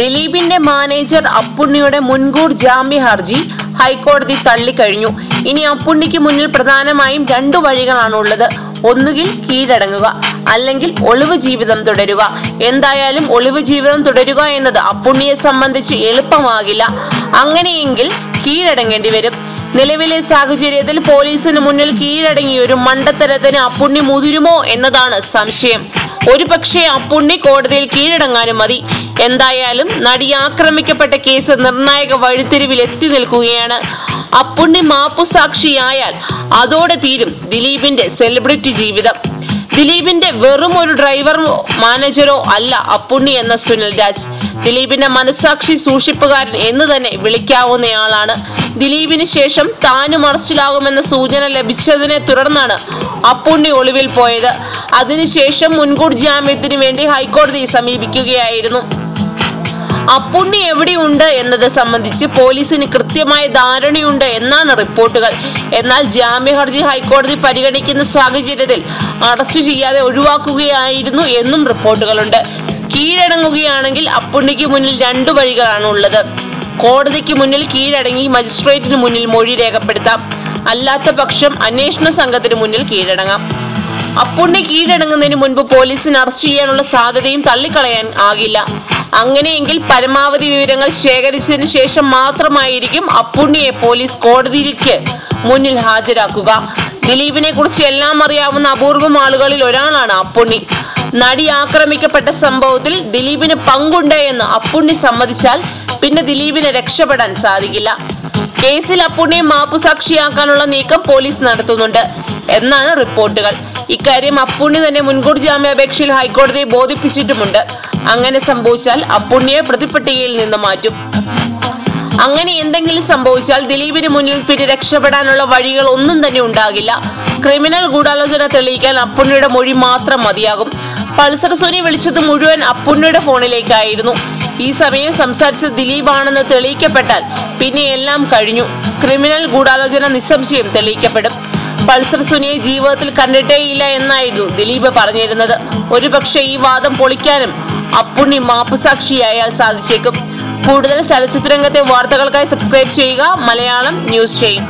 ദിലീപിന്റെ മാനേജർ അപ്പുണ്ണിയുടെ മുൻകൂർ ജാമ്യ ഹർജി ഹൈക്കോടതി തള്ളിക്കഴിഞ്ഞു. ഇനി അപ്പുണ്ണിക്ക് മുന്നിൽ പ്രധാനമായും രണ്ടു വഴികളാണ് ഉള്ളത് ഒന്നുകിൽ കീഴടങ്ങുക അല്ലെങ്കിൽ ഒളിവ് ജീവിതം തുടരുക. എന്തായാലും ഒളിവ് ജീവിതം തുടരുക എന്നത് അപ്പുണ്ണിയെ സംബന്ധിച്ച് എളുപ്പമാകില്ല. അങ്ങനെയെങ്കിൽ കീഴടങ്ങേണ്ടി വരും. നിലവിലെ സാഹചര്യത്തിൽ പോലീസിന് മുന്നിൽ കീഴടങ്ങി ഒരു മണ്ടത്തരത്തിന് അപ്പുണ്ണി മുതിരുമോ എന്നതാണ് സംശയം. ഒരുപക്ഷെ അപ്പുണ്ണി കോടതിയിൽ കീഴടങ്ങാനും മതി. എന്തായാലും നടി ആക്രമിക്കപ്പെട്ട കേസ് നിർണായക വഴിത്തിരിവിൽ എത്തി നിൽക്കുകയാണ്. അപ്പുണ്ണി മാപ്പുസാക്ഷിയായാൽ അതോടെ തീരും ദിലീപിന്റെ സെലിബ്രിറ്റി ജീവിതം. ദിലീപിന്റെ വെറും ഒരു ഡ്രൈവറോ മാനേജറോ അല്ല അപ്പുണ്ണി എന്ന സുനിൽ രാജ്. ദിലീപിന്റെ മനസാക്ഷി സൂക്ഷിപ്പുകാരൻ എന്ന് തന്നെ വിളിക്കാവുന്നയാളാണ്. ദിലീപിന് ശേഷം താനും അറസ്റ്റിലാകുമെന്ന സൂചന ലഭിച്ചതിനെ തുടർന്നാണ് അപ്പുണ്ണി ഒളിവിൽ പോയത്. അതിനുശേഷം മുൻകൂർ ജാമ്യത്തിന് വേണ്ടി ഹൈക്കോടതിയെ സമീപിക്കുകയായിരുന്നു. അപ്പുണ്ണി എവിടെയുണ്ട് എന്നത് സംബന്ധിച്ച് പോലീസിന് കൃത്യമായ ധാരണയുണ്ട് എന്നാണ് റിപ്പോർട്ടുകൾ. എന്നാൽ ജാമ്യ ഹർജി ഹൈക്കോടതി പരിഗണിക്കുന്ന സാഹചര്യത്തിൽ അറസ്റ്റ് ചെയ്യാതെ ഒഴിവാക്കുകയായിരുന്നു എന്നും റിപ്പോർട്ടുകളുണ്ട്. കീഴടങ്ങുകയാണെങ്കിൽ അപ്പുണ്ണിക്ക് മുന്നിൽ രണ്ടു വഴികളാണ് ഉള്ളത്. കോടതിക്ക് മുന്നിൽ കീഴടങ്ങി മജിസ്ട്രേറ്റിന് മുന്നിൽ മൊഴി രേഖപ്പെടുത്താം. അല്ലാത്ത പക്ഷം അന്വേഷണ സംഘത്തിന് മുന്നിൽ കീഴടങ്ങാം. അപ്പുണ്ണി കീഴടങ്ങുന്നതിന് മുൻപ് പോലീസിന് അറസ്റ്റ് ചെയ്യാനുള്ള സാധ്യതയും തള്ളിക്കളയാൻ ആകില്ല. അങ്ങനെയെങ്കിൽ പരമാവധി വിവരങ്ങൾ ശേഖരിച്ചതിന് ശേഷം മാത്രമായിരിക്കും അപ്പുണ്ണിയെ പോലീസ് കോടതിയിലേക്ക് മുന്നിൽ ഹാജരാക്കുക. ദിലീപിനെ കുറിച്ച് എല്ലാം അറിയാവുന്ന അപൂർവം ആളുകളിൽ ഒരാളാണ് അപ്പുണ്ണി. നടി ആക്രമിക്കപ്പെട്ട സംഭവത്തിൽ ദിലീപിന് പങ്കുണ്ട് എന്ന് അപ്പുണ്ണി സമ്മതിച്ചാൽ പിന്നെ ദിലീപിനെ രക്ഷപ്പെടാൻ സാധിക്കില്ല. കേസിൽ അപ്പുണ്ണിയെ മാപ്പുസാക്ഷിയാക്കാനുള്ള നീക്കം പോലീസ് നടത്തുന്നുണ്ട് എന്നാണ് റിപ്പോർട്ടുകൾ. ഇക്കാര്യം അപ്പുണ്ണി തന്നെ മുൻകൂർ ജാമ്യാപേക്ഷയിൽ ഹൈക്കോടതിയെ ബോധിപ്പിച്ചിട്ടുമുണ്ട്. അങ്ങനെ സംഭവിച്ചാൽ അപ്പുണ്ണിയെ പ്രതിപ്പട്ടികയിൽ നിന്ന് മാറ്റും. അങ്ങനെ എന്തെങ്കിലും സംഭവിച്ചാൽ ദിലീപിന് മുന്നിൽ പിന്നെ രക്ഷപ്പെടാനുള്ള വഴികൾ ഒന്നും തന്നെ ഉണ്ടാകില്ല. ക്രിമിനൽ ഗൂഢാലോചന തെളിയിക്കാൻ അപ്പുണ്ണിയുടെ മൊഴി മാത്രം മതിയാകും. പൾസർ സോനി വിളിച്ചത് മുഴുവൻ അപ്പുണ്ണിയുടെ ഫോണിലേക്കായിരുന്നു. ഈ സമയം സംസാരിച്ചത് ദിലീപാണെന്ന് തെളിയിക്കപ്പെട്ടാൽ പിന്നെ എല്ലാം കഴിഞ്ഞു. ക്രിമിനൽ ഗൂഢാലോചന നിസ്സംശയം തെളിയിക്കപ്പെടും. പൾസർ സുനിയെ ജീവിതത്തിൽ കണ്ടിട്ടേയില്ല എന്നായിരുന്നു ദിലീപ് പറഞ്ഞിരുന്നത്. ഒരുപക്ഷെ ഈ വാദം പൊളിക്കാനും അപ്പുണ്ണി മാപ്പുസാക്ഷിയായാൽ സാധിച്ചേക്കും. കൂടുതൽ ചലച്ചിത്രരംഗത്തെ വാർത്തകൾക്കായി സബ്സ്ക്രൈബ് ചെയ്യുക. മലയാളം ന്യൂസ് ചെയ്യും